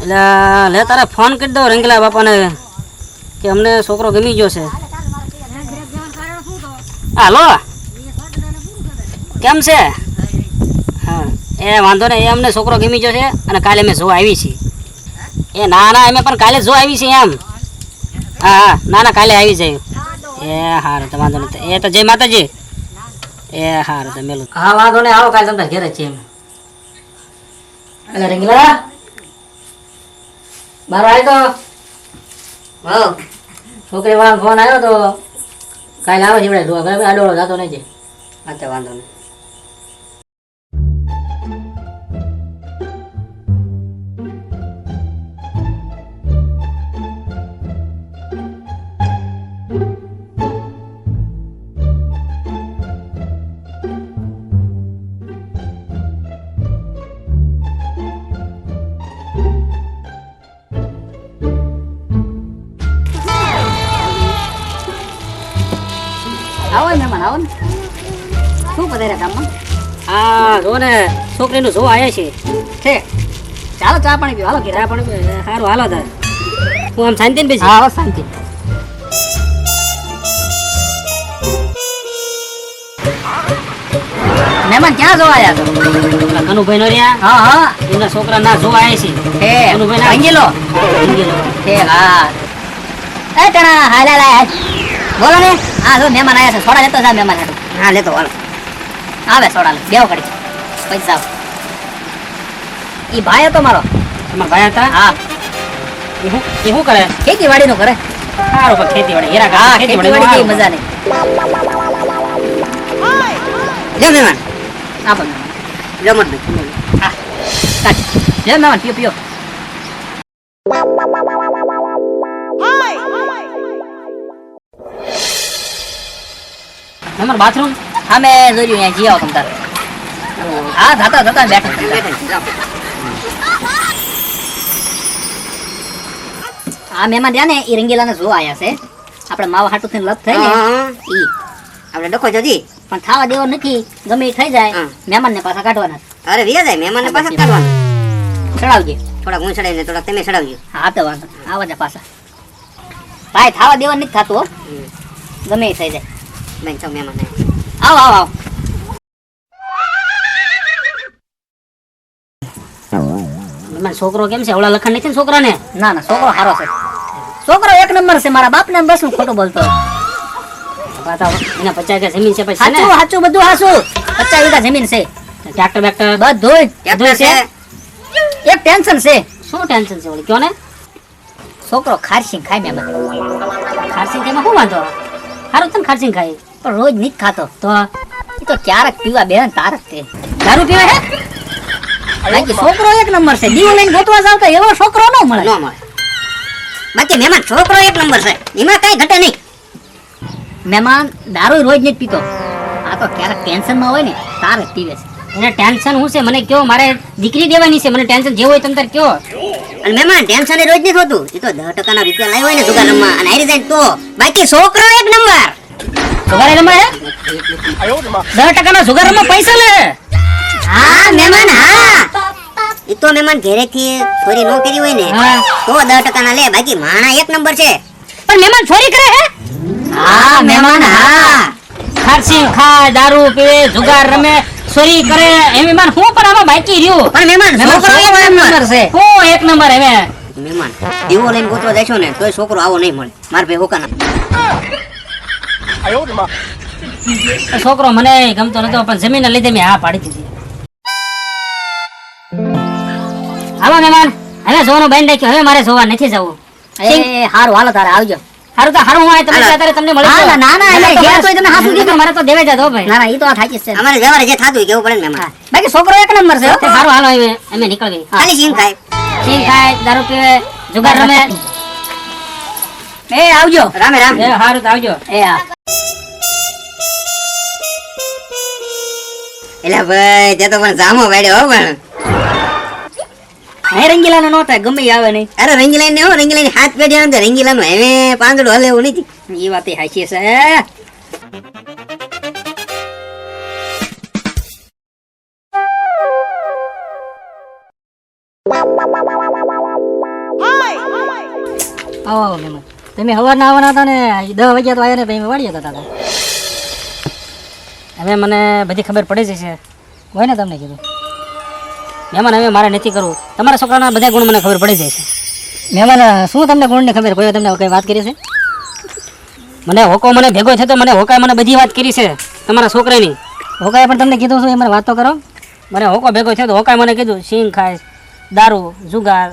એટલે લે, તારે ફોન કરી દો રંગલા બાપાને કે અમને છોકરો ગમી ગયો છે. હાલો કેમ છે? હા, એ વાંધો નહીં, એ અમને છોકરો ગમી ગયો છે અને કાલે અમે જોવા આવી છીએ. એ ના ના, અમે પણ કાલે જોવા આવી છીએ એમ. હા હા, ના ના, કાલે આવી જાય. એ હારું, તો વાંધો નહીં એ તો જય માતાજી. એ હારું, તો મેલું. હા, વાંધો નહીં, આવો કાલે તમને ઘેરે છીએ એમ. એટલે રંગલા. બાર આવ્યો તો? હા. છોકરી વાળા ફોન આવ્યો તો કાલે આવે છે એવડે ધોવા હવે આડોળો જતો નહીં છે. અચ્છા વાંધો નહીં. આવો ને મહેમાન આવો ને. શું પધાર્યા ગામમાં? હા જો ને છોકરીનું જોવા આવ્યા છે. છે? ચાલો ચા પાણી પીવો હાલો ચા પણ સારું હાલો તાર. હું આમ શાંતિ ને બેસી હા શાંતિ. મહેમાન ક્યાં જોવા આવ્યા તો કનુભાઈ નો રહ્યા હા હા. એમના છોકરા ના જોવા આવ્યા છે. હે. કનુભાઈ ના? રંગીલો રંગીલો. છે હા. એ ટણા હાલ હાલ બોલો ને. હા જો મહેમાન આવ્યા છે સોડા લેતો જા મહેમાન હાટુ. હા લેતો હાલો. આવે સોડા લે બેવ કરી પૈસા ઈ ભાઈ હતો મારો. તમારા ભાઈ હતા? હા. એ હું એ શું કરે? નો કરે. સારું પણ ખેતી વાડી હેરા હા ખેતી ખેતીવાડી જેવી મજા નહીં જો મહેમાન. આપો પણ જમત હા. કાટ જો મહેમાન પીઓ પીઓ. તમારું બાથરૂમ અમે જોયું અહીંયા જીઓ તમ તારે. હા જાતા જાતા બેઠા. આ મહેમાન રહ્યા ને એ રંગીલાને જોવા આવ્યા છે. આપણે માવા હાટું થઈને લપ થઈ ને ઈ. આપણે ડખો જતી પણ થાવા દેવો નથી ગમે એ થઈ જાય હા. મહેમાન ને પાછા કાઢવાના. અરે વિયા જાય મહેમાન ને પાછા કાઢવાના. ચડાવજે. થોડાક હું ચડાવીને થોડાક તમે ચડાવજો. હા તો વાંધો આવા જા પાછા. ભાઈ થાવા દેવા નથી થતું હો. ગમે એ થઈ જાય. બેન છો મહેમાન આવો આવો આવો મહેમાન છોકરો કેમ છે ઓલા લખણ નથી ને છોકરાને ના ના છોકરો સારો છે છોકરો એક નંબર છે મારા બાપ બસ હું ખોટું બોલતો પાછા એના પચાસ વીઘા જમીન છે પછી સાચું સાચું બધું હાચું પચાસ વીઘા જમીન છે ટ્રેક્ટર બેક્ટર બધું ટ્રેક્ટર છે એક ટેન્શન છે શું ટેન્શન છે ઓલી કયો ને છોકરો ખારસી ખાય મેં ખારસી તેમાં શું વાંધો સારું તને ખર્ચીને ખાય. પણ રોજ નહીં ખાતો. તો એ તો ક્યારેક પીવા બે તારક તે. દારૂ પીવા હે? બાકી છોકરો એક નંબર છે. દીવ લઈને ગોતવા જાવ તો એવો છોકરો ન મળે. ન મળે. બાકી મહેમાન છોકરો એક નંબર છે. એમાં કઈ ઘટે નહીં. મહેમાન દારૂ રોજ નથી પીતો. આ તો ક્યારેક ટેન્શનમાં હોય ને તારે પીવે છે. એને ટેન્શન શું છે? મને કયો મારે દીકરી દેવાની છે. મને ટેન્શન જે હોય તમ તાર કયો. અને મહેમાન ટેન્શન રોજ નથી હોતું. એ તો દસ ટકાના રૂપિયા લાવ્યો હોય ને જુગાર રમવા. અને હારી જાય તો. બાકી છોકરો એક નંબર. જુગાર રમાય દસ ટકાના જુગારમાં પૈસા લે. હા મહેમાન હા. એ તો મહેમાન ઘરેથી ચોરી નો કરી હોય ને તો દસ ટકાના લે. બાકી માણા એક નંબર છે. પણ મહેમાન ચોરી કરે હે? હા મહેમાન હા. ખારસી ખાય દારૂ પીવે જુગાર રમે ચોરી કરે એમ મહેમાન હું પણ આમાં બાકી રહ્યું. પણ મહેમાન છોકરો એક નંબર છે. હું એક નંબર હવે. મહેમાન દીવો લઈને ગોતવા જશો ને તોય છોકરો આવો નહીં મળે. માર ભાઈ હોકાના છોકરો મને ગમતો નતો પણ જમીન લીધે મેં હા પાડી દીધી. હાલો મહેમાન હવે જોવાનું બંધ રાખ્યું હવે મારે જોવા નથી જવું. એ હારું હાલો તારે આવજો. હારું તો હારું હું તમે અત્યારે તમને મળી ના ના, ના, એટલે ગયા તો તમે હાસુ દીધું મારે તો દેવે જતો ભાઈ. ના ના ઈ તો આ થાકી છે. અમારે વ્યવહારે જે થાતું કેવું પડે ને મહેમાન? બાકી છોકરો એક નંબર છે સારું હાલો હવે અમે નીકળી ગઈ. ખાલી સીમ ખાય. સિંગ ખાય દારૂ પીવે જુગાર રમે. એ આવજો. રામે રામ. એ હારું તો આવજો. એ હા. એટલે ભાઈ તે તો પણ જામો વાડ્યો હો પણ. હે રંગીલા નો થાય ગમે આવે નહીં. અરે રંગીલાઈ ને હો રંગીલાઈ હાથ પેઢી આવે રંગીલા નું હવે પાંદડું હલે એવું નથી. એ વાત હાચી છે આવો આવો મહેમાન તમે સવારના આવવાના હતા ને દસ વાગ્યા તો આવ્યા ને તમે વાળી હતા. હવે મને બધી ખબર પડી જશે. હોય ને તમને કીધું? મહેમાન હવે મારે નથી કરવું. તમારા છોકરાના બધા ગુણ મને ખબર પડી જાય છે. મહેમાન, શું તમને ગુણની ખબર કોઈ તમને કઈ વાત કરી છે? મને હોકો મને ભેગો થયો તો મને હોકાએ મને બધી વાત કરી છે, તમારા છોકરાની. હોકાએ પણ તમને કીધું છું એ મને વાતો કરો. મને હોકો ભેગો થયો તો હોકાએ મને કીધું સિંગ ખાય દારૂ, જુગાર